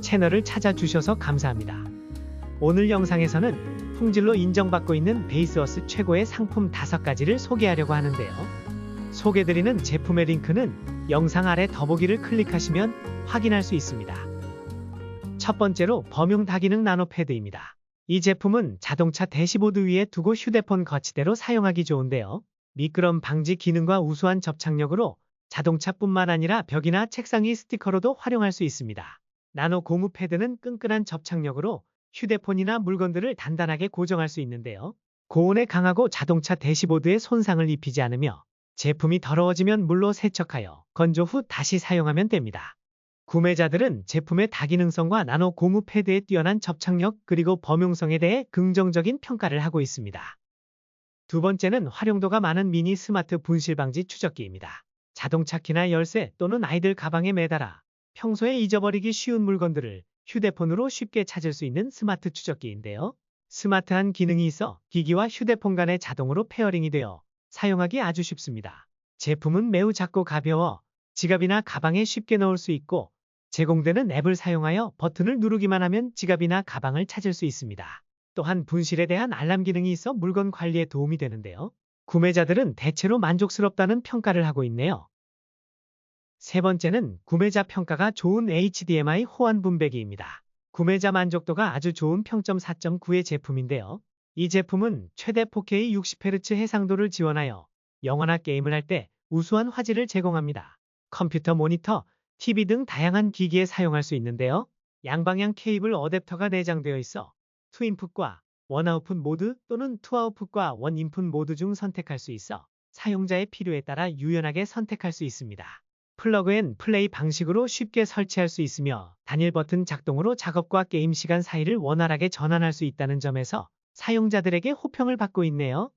채널을 찾아주셔서 감사합니다. 오늘 영상에서는 품질로 인정받고 있는 베이스워스 최고의 상품 5가지를 소개하려고 하는데요. 소개드리는 제품의 링크는 영상 아래 더보기를 클릭하시면 확인할 수 있습니다. 첫 번째로 범용 다기능 나노패드입니다. 이 제품은 자동차 대시보드 위에 두고 휴대폰 거치대로 사용하기 좋은데요. 미끄럼 방지 기능과 우수한 접착력으로 자동차뿐만 아니라 벽이나 책상 위 스티커로도 활용할 수 있습니다. 나노 고무 패드는 끈끈한 접착력으로 휴대폰이나 물건들을 단단하게 고정할 수 있는데요. 고온에 강하고 자동차 대시보드에 손상을 입히지 않으며 제품이 더러워지면 물로 세척하여 건조 후 다시 사용하면 됩니다. 구매자들은 제품의 다기능성과 나노 고무 패드의 뛰어난 접착력 그리고 범용성에 대해 긍정적인 평가를 하고 있습니다. 두 번째는 활용도가 많은 미니 스마트 분실 방지 추적기입니다. 자동차 키나 열쇠 또는 아이들 가방에 매달아 평소에 잊어버리기 쉬운 물건들을 휴대폰으로 쉽게 찾을 수 있는 스마트 추적기인데요. 스마트한 기능이 있어 기기와 휴대폰 간에 자동으로 페어링이 되어 사용하기 아주 쉽습니다. 제품은 매우 작고 가벼워 지갑이나 가방에 쉽게 넣을 수 있고 제공되는 앱을 사용하여 버튼을 누르기만 하면 지갑이나 가방을 찾을 수 있습니다. 또한 분실에 대한 알람 기능이 있어 물건 관리에 도움이 되는데요. 구매자들은 대체로 만족스럽다는 평가를 하고 있네요. 세 번째는 구매자 평가가 좋은 HDMI 호환 분배기입니다. 구매자 만족도가 아주 좋은 평점 4.9의 제품인데요. 이 제품은 최대 4K 60Hz 해상도를 지원하여 영화나 게임을 할 때 우수한 화질을 제공합니다. 컴퓨터 모니터, TV 등 다양한 기기에 사용할 수 있는데요. 양방향 케이블 어댑터가 내장되어 있어 투인풋과 원아웃풋 모드 또는 투아웃풋과 원인풋 모드 중 선택할 수 있어 사용자의 필요에 따라 유연하게 선택할 수 있습니다. 플러그앤 플레이 방식으로 쉽게 설치할 수 있으며 단일 버튼 작동으로 작업과 게임 시간 사이를 원활하게 전환할 수 있다는 점에서 사용자들에게 호평을 받고 있네요.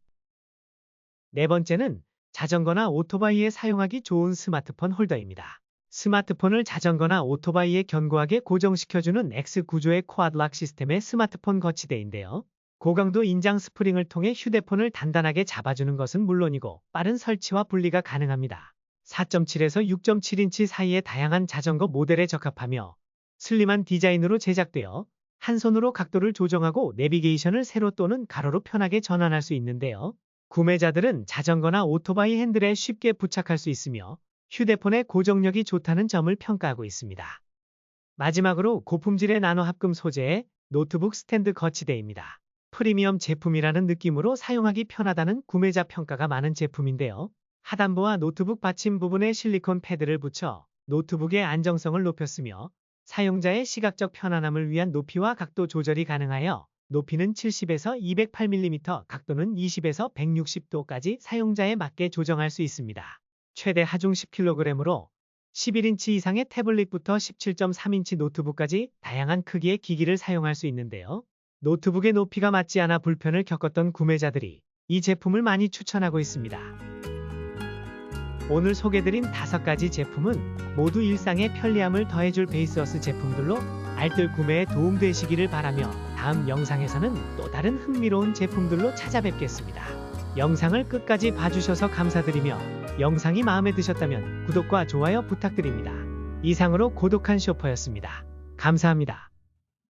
네 번째는 자전거나 오토바이에 사용하기 좋은 스마트폰 홀더입니다. 스마트폰을 자전거나 오토바이에 견고하게 고정시켜주는 X 구조의 코아드락 시스템의 스마트폰 거치대인데요. 고강도 인장 스프링을 통해 휴대폰을 단단하게 잡아주는 것은 물론이고 빠른 설치와 분리가 가능합니다. 4.7에서 6.7인치 사이의 다양한 자전거 모델에 적합하며 슬림한 디자인으로 제작되어 한 손으로 각도를 조정하고 내비게이션을 세로 또는 가로로 편하게 전환할 수 있는데요. 구매자들은 자전거나 오토바이 핸들에 쉽게 부착할 수 있으며 휴대폰의 고정력이 좋다는 점을 평가하고 있습니다. 마지막으로 고품질의 나노 합금 소재의 노트북 스탠드 거치대입니다. 프리미엄 제품이라는 느낌으로 사용하기 편하다는 구매자 평가가 많은 제품인데요. 하단부와 노트북 받침 부분에 실리콘 패드를 붙여 노트북의 안정성을 높였으며 사용자의 시각적 편안함을 위한 높이와 각도 조절이 가능하여 높이는 70에서 208mm, 각도는 20에서 160도까지 사용자에 맞게 조정할 수 있습니다. 최대 하중 10kg으로 11인치 이상의 태블릿부터 17.3인치 노트북까지 다양한 크기의 기기를 사용할 수 있는데요. 노트북의 높이가 맞지 않아 불편을 겪었던 구매자들이 이 제품을 많이 추천하고 있습니다. 오늘 소개드린 다섯 가지 제품은 모두 일상의 편리함을 더해줄 베이스워스 제품들로 알뜰 구매에 도움되시기를 바라며 다음 영상에서는 또 다른 흥미로운 제품들로 찾아뵙겠습니다. 영상을 끝까지 봐주셔서 감사드리며 영상이 마음에 드셨다면 구독과 좋아요 부탁드립니다. 이상으로 고독한 쇼퍼였습니다. 감사합니다.